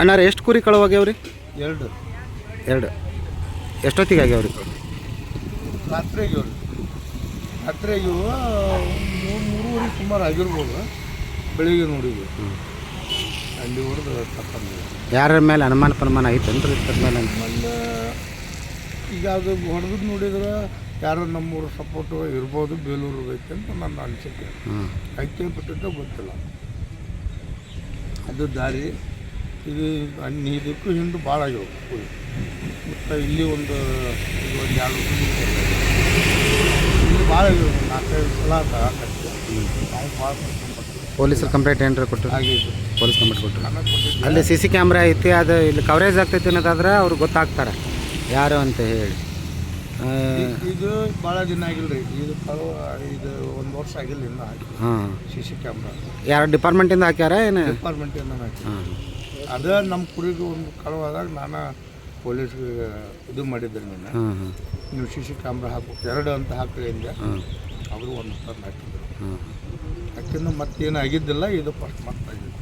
ಅಣ್ಣಾರ ಎಷ್ಟು ಕುರಿ ಕಳುವಾಗ್ಯಾವ್ರಿ? ಎರಡು. ಎರಡು. ಎಷ್ಟೊತ್ತಿಗೆ ಆಗ್ಯಾವ್ರಿ? ರಾತ್ರಿಗೆ ಇವ್ರು ರಾತ್ರಿಗೆ ಇವು ಮೂರು ಮೂರುವರೆ ಸುಮಾರು ಆಗಿರ್ಬೋದು. ಬೆಳಿಗ್ಗೆ ನೋಡಿದ್ವಿ. ಅಲ್ಲಿ ಹೊಡೆದು ತಪ್ಪಂದಿದೆ ಯಾರ ಮೇಲೆ ಅನುಮಾನ ಪ್ರಮಾಣ ಐತೇನ್ರಿ ಇದ್ರ ಮೇಲೆ? ಆಮೇಲೆ ಈಗ ಅದು ಹೊಡೆದು ನೋಡಿದ್ರೆ ಯಾರು ನಮ್ಮೂರ ಸಪೋರ್ಟ್ ಇರ್ಬೋದು ಬೇಲೂರು ಐತೆ ಅಂತ ನನ್ನ ಅನಿಸಿಕೆ. ಹ್ಞೂ ಐತೆ ಬಿಟ್ಟಿದ್ದು ಗೊತ್ತಿಲ್ಲ. ಅದು ದಾರಿ. ಇದು ಅನ್ನ ಇದಕ್ಕೂ ಹಿಂದೆ ಭಾಳ ಆಗ್ಯಾವ. ಮತ್ತು ಇಲ್ಲಿ ಒಂದು ಒಂದು ಎರಡು ಇಲ್ಲಿ ಭಾಳ ಆಗ್ಯಾವ ನಾಲ್ಕೈದು ಸಲ ತಗೊಳಕತ್ತೆ ನಾವು ಭಾಳ ಪೊಲೀಸರು ಕಂಪ್ಲೇಂಟ್ ಏನಾರ ಕೊಟ್ಟರು? ಆಗಿದ್ದು ಪೊಲೀಸ್ ಕಂಪ್ಲೇಂಟ್ ಕೊಟ್ಟರು. ಅಲ್ಲಿ ಸಿ ಸಿ ಕ್ಯಾಮ್ರಾ ಐತಿ ಅದು ಇಲ್ಲಿ ಕವರೇಜ್ ಆಗ್ತೈತಿ ಅನ್ನೋದಾದ್ರೆ ಅವ್ರು ಗೊತ್ತಾಗ್ತಾರೆ. ಯಾರು ಅಂತ ಹೇಳಿ. ಇದು ಭಾಳ ದಿನ ಆಗಿಲ್ಲ ರೀ. ಇದು ಇದು ಒಂದು ವರ್ಷ ಆಗಿಲ್ಲ ಇನ್ನೂ ಹಾಕಿ. ಹಾಂ. C C camera. ಯಾರು ಡಿಪಾರ್ಟ್ಮೆಂಟಿಂದ ಹಾಕ್ಯಾರ ಏನು? ಡಿಪಾರ್ಟ್ಮೆಂಟಿಂದ ಹಾಕಿ. ಹಾಂ. ಅದೇ ನಮ್ಮ ಕುರಿಗೆ ಒಂದು ಕಳುವಾದಾಗ ನಾನು ಪೊಲೀಸ್ಗೆ ಇದು ಮಾಡಿದ್ದೆ ನೀನು ನೀವು ಸಿ ಸಿ ಕ್ಯಾಮ್ರಾ ಹಾಕ್ಬೇಕು ಎರಡು ಅಂತ ಹಾಕಿ ಹಿಂದೆ ಅವರು ಒಂದು ತಂದು ಹಾಕಿದ್ರು. ಯಾಕೆಂದ್ರೆ ಮತ್ತೇನು ಆಗಿದ್ದಿಲ್ಲ ಇದು ಫಸ್ಟ್ ಮತ್ತೆ ಆಗಿದ್ದು